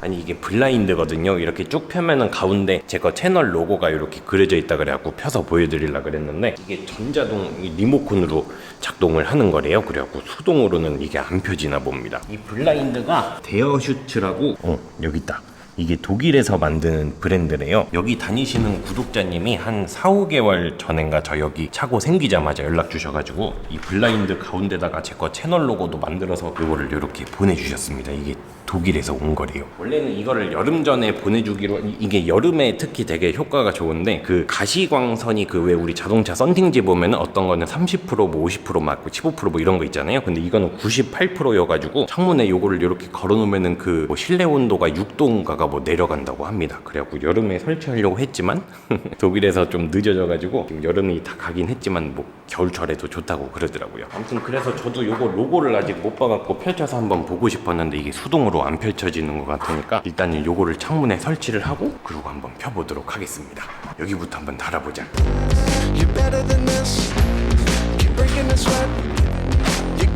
아니 이게 블라인드거든요. 이렇게 쭉 펴면은 가운데 제 거 채널 로고가 이렇게 그려져 있다 그래갖고 펴서 보여드리려 그랬는데 이게 전자동 이 리모컨으로 작동을 하는 거래요. 그래갖고 수동으로는 이게 안 펴지나 봅니다. 이 블라인드가 데어슈츠라고 어 여기 있다. 이게 독일에서 만드는 브랜드래요. 여기 다니시는 구독자님이 한 4, 5개월 전인가 저 여기 차고 생기자마자 연락 주셔가지고 이 블라인드 가운데다가 제 거 채널 로고도 만들어서 이거를 이렇게 보내주셨습니다. 이게 독일에서 온 거래요. 원래는 이거를 여름 전에 보내주기로 이- 이게 여름에 특히 되게 효과가 좋은데 그 가시광선이 그 왜 우리 자동차 썬팅지 보면은 어떤 거는 30%뭐 50% 맞고 15%뭐 이런 거 있잖아요. 근데 이거는 98%여가지고 창문에 요거를 이렇게 걸어놓으면은 그 뭐 실내 온도가 6도인가가 뭐 내려간다고 합니다. 그래갖고 여름에 설치하려고 했지만 독일에서 좀 늦어져가지고 지금 여름이 다 가긴 했지만 뭐 겨울철에도 좋다고 그러더라고요. 아무튼 그래서 저도 요거 로고를 아직 못 봐갖고 펼쳐서 한번 보고 싶었는데 이게 수동으로 안 펼쳐지는 것 같으니까 일단은 요거를 창문에 설치를 하고 그리고 한번 펴보도록 하겠습니다. 여기부터 한번 달아보자.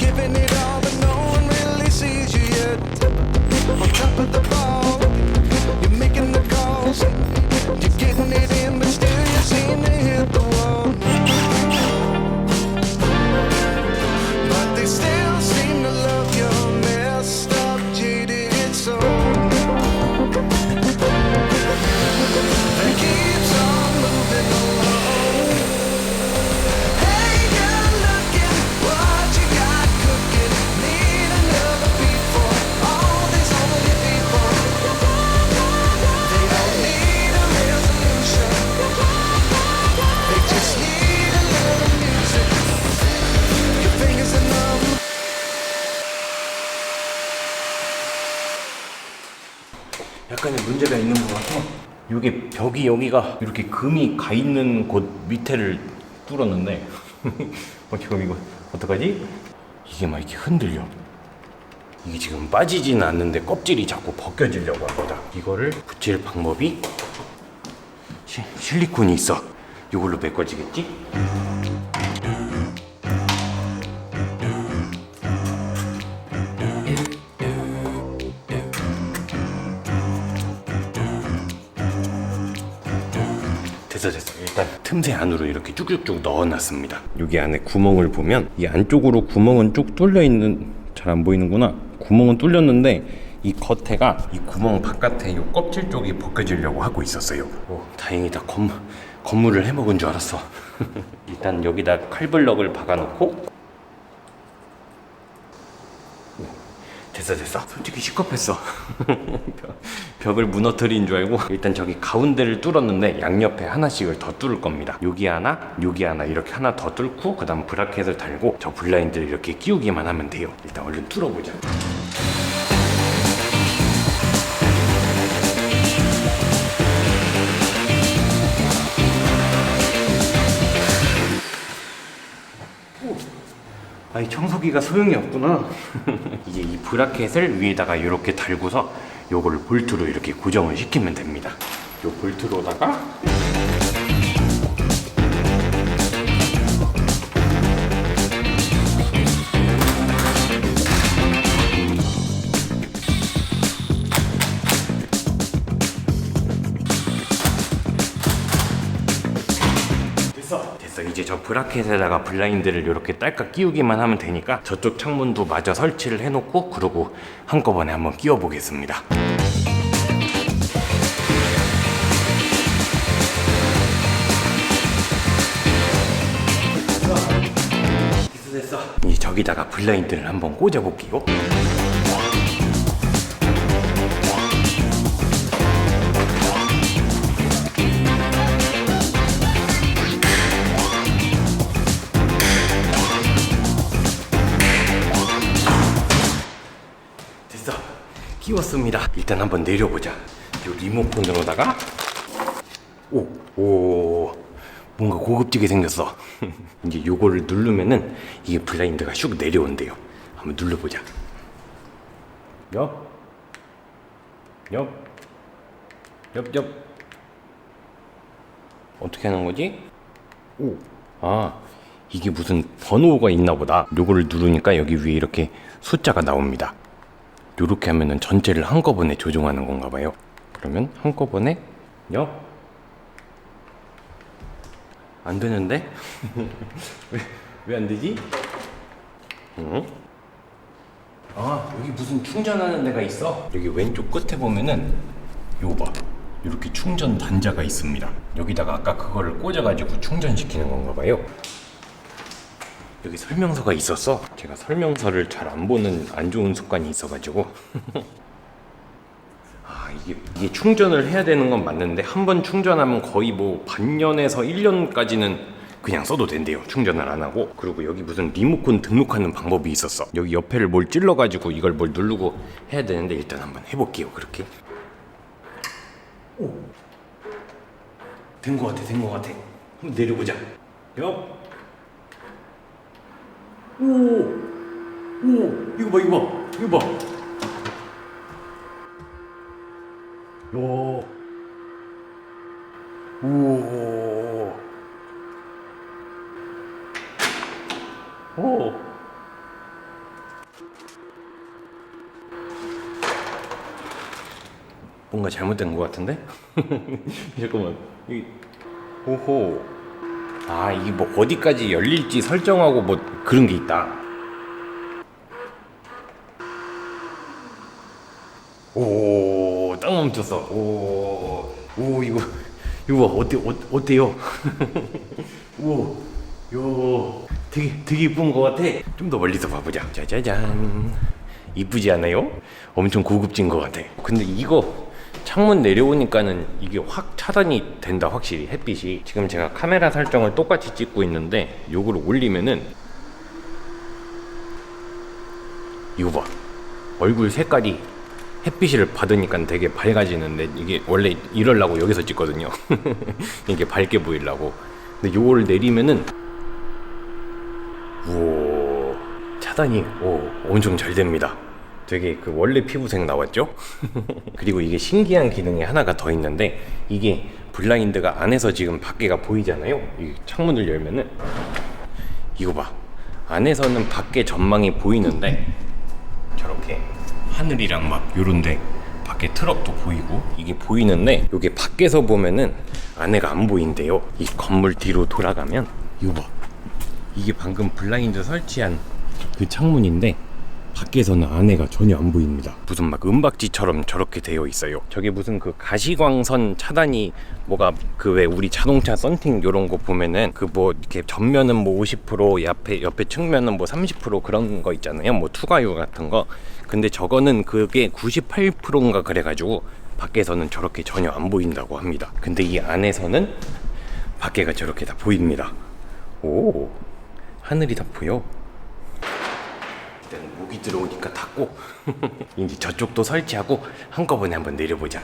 Giving it all, but no one really sees you yet. On top of the De que 약간의 문제가 있는 것 같아. 이게 벽이 여기가 이렇게 금이 가 있는 곳 밑에를 뚫었는데 어 지금 이거 어떡하지? 이게 막 이렇게 흔들려. 이게 지금 빠지지는 않는데 껍질이 자꾸 벗겨지려고 합니다. 이거를 붙일 방법이 시, 실리콘이 있어. 이걸로 메꿔지겠지? 됐어 됐어 일단 틈새 안으로 이렇게 쭉쭉쭉 넣어놨습니다. 여기 안에 구멍을 보면 이 안쪽으로 구멍은 쭉 뚫려 있는 잘 안 보이는구나. 구멍은 뚫렸는데 이 겉에가 이 구멍 바깥에 이 껍질 쪽이 벗겨지려고 하고 있었어요. 오, 다행이다. 건물, 건물을 해먹은 줄 알았어. 일단 여기다 칼블럭을 박아놓고 됐어 됐어. 솔직히 시겁했어. 벽- 벽을 무너뜨린 줄 알고 일단 저기 가운데를 뚫었는데 양옆에 하나씩을 더 뚫을 겁니다. 여기 하나 여기 하나 이렇게 하나 더 뚫고 그 다음 브라켓을 달고 저 블라인드를 이렇게 끼우기만 하면 돼요. 일단 얼른 뚫어보자 아 이 청소기가 소용이 없구나. 이제 이 브라켓을 위에다가 이렇게 달고서 요거를 볼트로 이렇게 고정을 시키면 됩니다. 요 볼트로다가 브라켓에다가 블라인드를 이렇게 딸깍 끼우기만 하면 되니까 저쪽 창문도 마저 설치를 해놓고 그러고 한꺼번에 한번 끼워 보겠습니다. 이제 저기다가 블라인드를 한번 꽂아 볼게요. 끼웠습니다. 일단 한번 내려보자. 요 리모컨으로다가 오, 오, 뭔가 고급지게 생겼어. 이제 요거를 누르면은 이게 블라인드가 슉 내려온대요. 한번 눌러보자. 옆, 옆, 옆, 옆. 어떻게 하는 거지? 오, 아, 이게 무슨 번호가 있나 보다. 요거를 누르니까 여기 위에 이렇게 숫자가 나옵니다. 이렇게 하면은 전체를 한꺼번에 조종하는 건가 봐요. 그러면 한꺼번에 역. 안 되는데? 왜 안 되지? 응? 아 여기 무슨 충전하는 데가 있어? 여기 왼쪽 끝에 보면은 요거 봐 이렇게 충전 단자가 있습니다 여기다가 아까 그거를 꽂아가지고 충전시키는 건가 봐요 여기 설명서가 있었어 제가 설명서를 잘 안 보는 안 좋은 습관이 있어가지고. 아 이게, 이게 충전을 해야 되는 건 맞는데 한 번 충전하면 거의 뭐 반년에서 1년까지는 그냥 써도 된대요 충전을 안 하고. 그리고 여기 무슨 리모컨 등록하는 방법이 있었어. 여기 옆에를 뭘 찔러가지고 이걸 뭘 누르고 해야 되는데 일단 한번 해볼게요 그렇게. 된거 같아 된 거 같아. 한번 내려보자. 옆 오! 오! 이거 봐 이거 봐 이거 봐 오. 오. 오. 뭔가 잘못된 것 같은데? 잠깐만. 이 오호. 아, 이게 뭐 어디까지 열릴지 설정하고 뭐 그런 게 있다. 오, 딱 멈췄어. 오, 오 이거 이거 봐. 어때 어, 어때요? 오, 요 되게 되게 이쁜 것 같아. 좀 더 멀리서 봐보자. 짜자잔. 이쁘지 않아요? 엄청 고급진 것 같아. 근데 이거 창문 내려오니까는 이게 확 차단이 된다 확실히 햇빛이. 지금 제가 카메라 설정을 똑같이 찍고 있는데 요거를 올리면은 이거 봐. 얼굴 색깔이 햇빛을 받으니까 되게 밝아지는데 이게 원래 이럴라고 여기서 찍거든요. 이게 밝게 보이려고. 근데 요거를 내리면은 우와 차단이 오 엄청 잘 됩니다. 되게 그 원래 피부색 나왔죠? 그리고 이게 신기한 기능이 하나가 더 있는데 이게 블라인드가 안에서 지금 밖에가 보이잖아요. 이 창문을 열면은 이거 봐. 안에서는 밖에 전망이 보이는데 저렇게 하늘이랑 막 요런데 밖에 트럭도 보이고 이게 보이는데 이게 밖에서 보면은 안에가 안 보인대요. 이 건물 뒤로 돌아가면 이거 봐. 이게 방금 블라인드 설치한 그 창문인데 밖에서는 안에가 전혀 안 보입니다. 무슨 막 은박지처럼 저렇게 되어 있어요. 저게 무슨 그 가시광선 차단이 뭐가 그 왜 우리 자동차 썬팅 요런 거 보면은 그 뭐 이렇게 전면은 뭐 50% 옆에 옆에 측면은 뭐 30% 그런 거 있잖아요. 뭐 투과유 같은 거. 근데 저거는 그게 98%인가 그래가지고 밖에서는 저렇게 전혀 안 보인다고 합니다. 근데 이 안에서는 밖에가 저렇게 다 보입니다. 오 하늘이 다 보여. 목이 들어오니까 닫고 이제 저쪽도 설치하고 한꺼번에 한번 내려보자.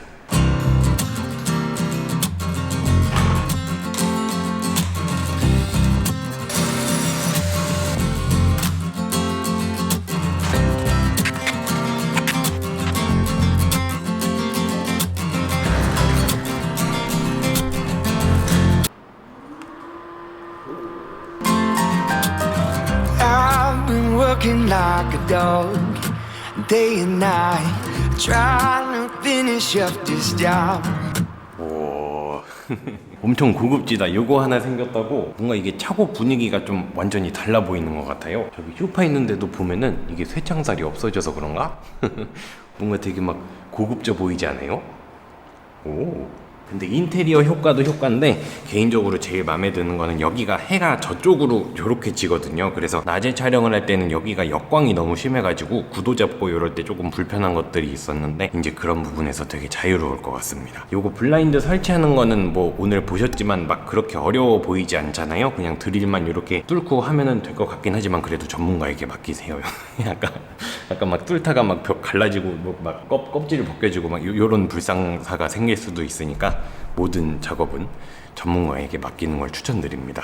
Like a dog, day and night, trying to finish up this job. 오 엄청 고급지다. 요거 하나 생겼다고 뭔가 이게 차고 분위기가 좀 완전히 달라 보이는 것 같아요. 저기 쇼파 있는데도 보면은 이게 쇠창살이 없어져서 그런가? 뭔가 되게 막 고급져 보이지 않아요? 오. 근데 인테리어 효과도 효과인데 개인적으로 제일 마음에 드는 거는 여기가 해가 저쪽으로 저렇게 지거든요. 그래서 낮에 촬영을 할 때는 여기가 역광이 너무 심해가지고 구도 잡고 이럴 때 조금 불편한 것들이 있었는데 이제 그런 부분에서 되게 자유로울 것 같습니다. 요거 블라인드 설치하는 거는 뭐 오늘 보셨지만 막 그렇게 어려워 보이지 않잖아요. 그냥 드릴만 이렇게 뚫고 하면은 될 것 같긴 하지만 그래도 전문가에게 맡기세요. 약간 약간 막 뚫다가 막 벽 갈라지고 뭐막 껍질을 벗겨지고 막 요, 요런 불상사가 생길 수도 있으니까 모든 작업은 전문가에게 맡기는 걸 추천드립니다.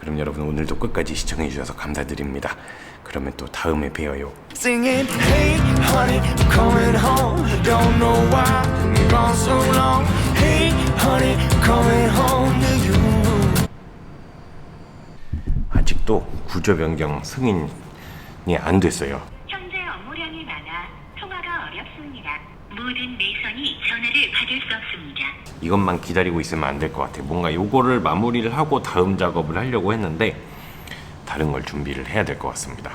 그럼 여러분 오늘도 끝까지 시청해 주셔서 감사드립니다. 그러면 또 다음에 봬요. Singing, hey honey, I'm coming home. Don't know why I'm gone so long. Hey honey, I'm coming home to you. 아직도 구조 변경 승인이 안 됐어요. 현재 업무량이 많아 통화가 모든 내선이 전화를 받을 수 없습니다. 이것만 기다리고 있으면 안 될 것 같아요. 뭔가 요거를 마무리를 하고 다음 작업을 하려고 했는데 다른 걸 준비를 해야 될 것 같습니다.